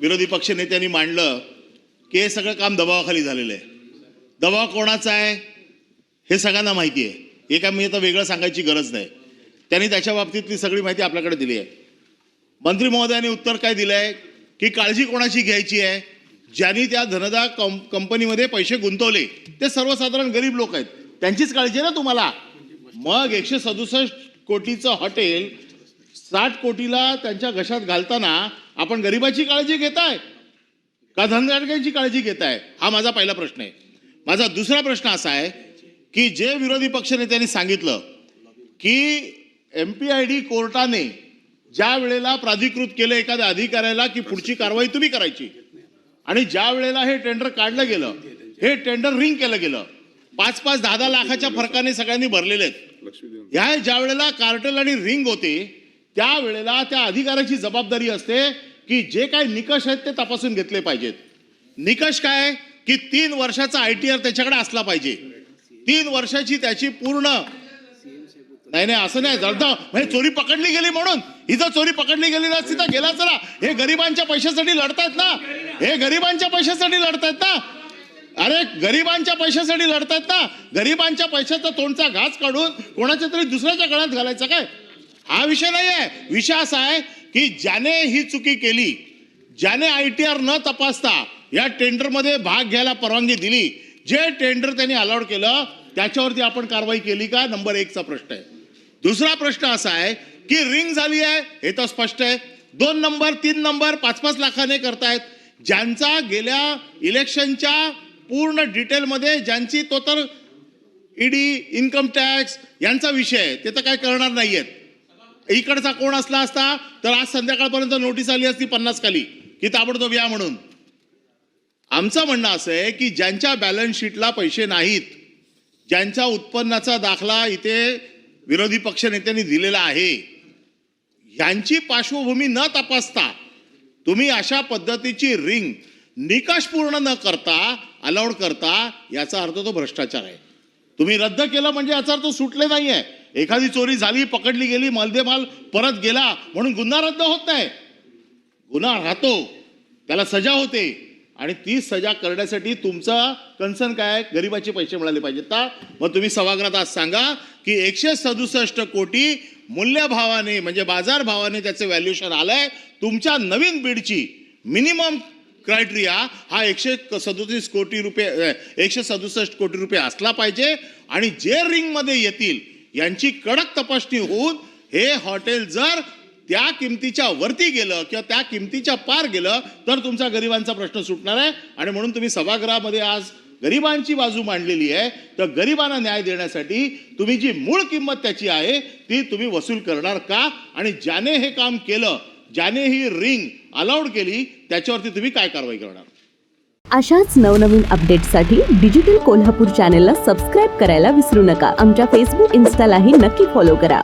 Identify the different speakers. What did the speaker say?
Speaker 1: विरोधी पक्ष नेत्यांनी मांडलं की हे सगळं काम दबावाखाली झालेलं आहे. दबाव कोणाचा आहे हे सगळ्यांना माहिती आहे. हे काय मी आता वेगळं सांगायची गरज नाही. त्यांनी त्याच्या बाबतीतली सगळी माहिती आपल्याकडे दिली आहे. मंत्री महोदयांनी उत्तर काय दिलं आहे की काळजी कोणाची घ्यायची आहे? ज्यांनी त्या धनदा कं कंपनीमध्ये पैसे गुंतवले ते सर्वसाधारण गरीब लोक आहेत. त्यांचीच काळजी आहे ना तुम्हाला? मग एकशे सदुसष्ट कोटीचं हॉटेल साठ कोटीला त्यांच्या घशात घालताना आपण गरिबाची काळजी घेताय? का धनगाडक्यांची काळजी घेताय? हा माझा पहिला प्रश्न आहे. माझा दुसरा प्रश्न असा आहे की जे विरोधी पक्षनेत्यांनी सांगितलं की एम पी आय डी कोर्टाने ज्या वेळेला प्राधिकृत केलं एखाद्या अधिकाऱ्याला की पुढची कारवाई तुम्ही करायची. आणि ज्या वेळेला हे टेंडर काढलं गेलं हे टेंडर रिंग केलं गेलं पाच पाच दहा दहा लाखाच्या फरकाने सगळ्यांनी भरलेले आहेत. ह्या ज्या वेळेला कार्टेल आणि रिंग होते त्या वेळेला त्या अधिकाऱ्याची जबाबदारी असते की जे काही निकष आहेत ते तपासून घेतले पाहिजेत. निकष काय? की तीन वर्षाचा आय टी आर त्याच्याकडे असला पाहिजे. तीन वर्षाची त्याची पूर्ण नाही नाही असं नाही. जळतं म्हणजे चोरी पकडली गेली म्हणून. ही जर चोरी पकडली गेली नसती तर गेला चला हे गरिबांच्या पैशासाठी लढतायत ना. हे गरिबांच्या पैशासाठी लढतायत ना. अरे गरिबांच्या पैशासाठी लढतात ना. गरिबांच्या पैशाचा तोंडचा घास काढून कोणाच्या तरी दुसऱ्याच्या गळ्यात घालायचा काय? हा विषय नाही आहे विषय असा आहे की ज्याने ही चुकी केली ज्याने आय टी आर न तपासता या टेंडरमध्ये भाग घ्यायला परवानगी दिली जे टेंडर त्यांनी अलाउड केलं त्याच्यावरती आपण कारवाई केली का? नंबर एकचा प्रश्न आहे. दुसरा प्रश्न असा आहे की रिंग झाली आहे हे तर स्पष्ट आहे. दोन नंबर तीन नंबर पाच पाच लाखाने करतायत. ज्यांचा गेल्या इलेक्शनच्या पूर्ण डिटेलमध्ये ज्यांची तो तर ईडी इन्कम टॅक्स यांचा विषय आहे ते तर काय करणार नाही आहेत इकडचा कोण असला असता तर आज संध्याकाळपर्यंत नोटीस आली असती पन्नास खाली की ताबडतोब या म्हणून. आमचं म्हणणं असं आहे की ज्यांच्या बॅलन्स शीटला पैसे नाहीत ज्यांच्या उत्पन्नाचा दाखला इथे विरोधी पक्ष नेत्यांनी दिलेला आहे यांची पार्श्वभूमी न तपासता तुम्ही अशा पद्धतीची रिंग निकष पूर्ण न करता अलाउड करता याचा अर्थ तो भ्रष्टाचार आहे. तुम्ही रद्द केलं म्हणजे याचा अर्थ सुटले आहे एखादी चोरी झाली पकडली गेली मालदेमाल परत गेला म्हणून गुन्हा रद्द होत नाही. गुन्हा राहतो त्याला सजा होते आणि ती सजा करण्यासाठी तुमचा कन्सर्न काय आहे? गरिबाचे पैसे मिळाले पाहिजेत का? मग तुम्ही सभागृहात आज सांगा की एकशे सदुसष्ट कोटी मूल्यभावाने म्हणजे बाजारभावाने त्याचं व्हॅल्युएशन आलंय. तुमच्या नवीन बीडची मिनिमम क्रायटेरिया हा एकशे सदोतीस कोटी रुपये एकशे सदुसष्ट कोटी रुपये असला पाहिजे आणि जे रिंगमध्ये येतील यांची कडक तपासणी होऊन हे हॉटेल जर त्या किमतीच्या वरती गेलं किंवा त्या किमतीच्या पार गेलं तर तुमचा गरिबांचा प्रश्न सुटणार आहे. आणि म्हणून तुम्ही सभागृहामध्ये आज गरिबांची बाजू मांडलेली आहे. तर गरिबांना न्याय देण्यासाठी तुम्ही जी मूळ किंमत त्याची आहे ती तुम्ही वसूल करणार का? आणि ज्याने हे काम केलं ज्याने ही रिंग अलाउड केली त्याच्यावरती तुम्ही काय कारवाई करणार?
Speaker 2: अशाच नवनवीन अपडेटसाठी डिजिटल कोल्हापूर चॅनेलला सबस्क्राईब करायला विसरू नका. आमच्या फेसबुक इन्स्टालाही नक्की फॉलो करा.